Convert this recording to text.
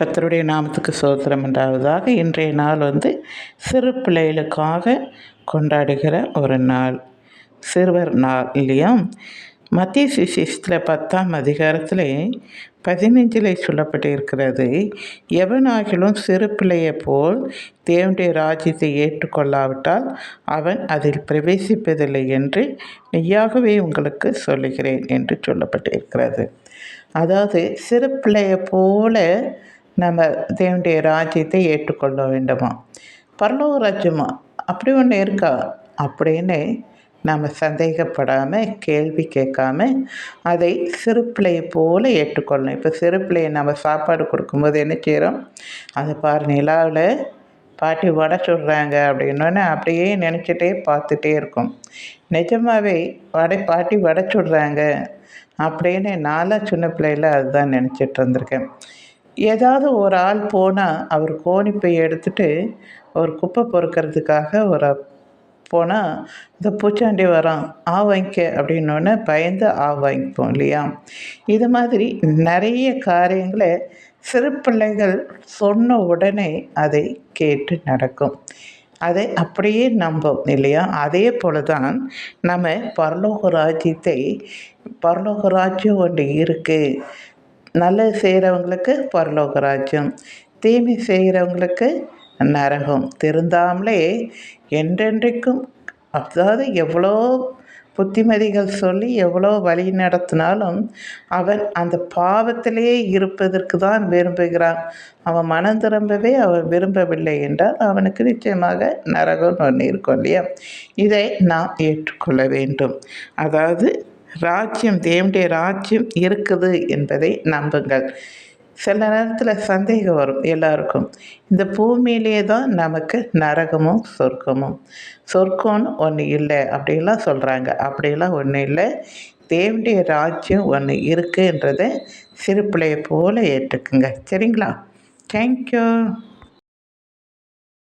கத்தருடைய நாமத்துக்கு சோத்திரம் உண்டாவதாக இன்றைய நாள் வந்து சிறு பிள்ளைகளுக்காக கொண்டாடுகிற ஒரு நாள். சிறுவர் நாள் இல்லையா? மத்திய சுவிசேஷத்தில் பத்தாம் அதிகாரத்தில் பதினஞ்சில் சொல்லப்பட்டு இருக்கிறது எவனாகிலும் சிறு பிள்ளையை போல் தேவனுடைய ராஜ்யத்தை ஏற்றுக்கொள்ளாவிட்டால் அவன் அதில் பிரவேசிப்பதில்லை என்று மெய்யாகவே உங்களுக்கு சொல்லுகிறேன் என்று சொல்லப்பட்டு இருக்கிறது அதாவது சிறு பிள்ளையை போல நம்ம தேவனுடைய ராஜ்யத்தை ஏற்றுக்கொள்ள வேண்டுமா? பரலோக ராஜ்யமா அப்படி ஒன்று இருக்கா? அப்படின்னு நம்ம சந்தேகப்படாமல் கேள்வி கேட்காம அதை சிறு பிள்ளையை போல் ஏற்றுக்கொள்ளணும். இப்போ சிறு பிள்ளையை நம்ம சாப்பாடு கொடுக்கும்போது என்ன செய்கிறோம் அதை பாரு நிலாவில் பாட்டி வடை சுடுறாங்க அப்படின்னோடனே அப்படியே நினச்சிட்டே பார்த்துட்டே இருக்கும். நிஜமாகவே வடை பாட்டி வடை சுடுறாங்க அப்படின்னு நாளாக சின்ன பிள்ளையில் அதுதான் நினச்சிட்டு இருந்திருக்கேன். ஏதாவது ஒரு ஆள் போனால் அவர் கோணிப்பை எடுத்துகிட்டு ஒரு குப்பை பொறுக்கிறதுக்காக ஒரு போனால் இந்த பூச்சாண்டி வரான் ஆ வாங்கிக்க அப்படின்னோடனே பயந்து ஆ வாங்கிப்போம் இல்லையா? இது மாதிரி நிறைய காரியங்களை சிறு பிள்ளைகள் சொன்ன உடனே அதை கேட்டு நடக்கும். அதை அப்படியே நம்போம் இல்லையா? அதே போல தான் நம்ம பரலோக ராஜ்யத்தை பரலோக ராஜ்யம் ஒன்று இருக்குது நல்லது செய்கிறவங்களுக்கு பரலோக ராஜ்யம் தீமை செய்கிறவங்களுக்கு நரகம். திருந்தாமலே என்றென்றைக்கும் அதாவது எவ்வளோ புத்திமதிகள் சொல்லி எவ்வளோ வழி நடத்தினாலும் அவன் அந்த பாவத்திலே இருப்பதற்கு தான் விரும்புகிறான். அவன் மனம் திரும்பவே அவன் விரும்பவில்லை என்றால் அவனுக்கு நிச்சயமாக நரகம் ஒன்று இருக்கும் இல்லையா இதை நாம் ஏற்றுக்கொள்ள வேண்டும். அதாவது ராஜ்யம் தேவனுடைய ராஜ்யம் இருக்குது என்பதை நம்புங்கள். சில நேரத்தில் சந்தேகம் வரும் எல்லாருக்கும். இந்த பூமியிலே தான் நமக்கு நரகமும் சொர்க்கமும். சொர்க்கம்னு ஒன்று இல்லை அப்படிலாம் சொல்கிறாங்க அப்படிலாம் ஒன்றும் இல்லை. தேவனுடைய ராஜ்யம் ஒன்று இருக்குன்றதை சிறு பிள்ளையை போல் ஏற்றுக்குங்க. சரிங்களா? தேங்க்யூ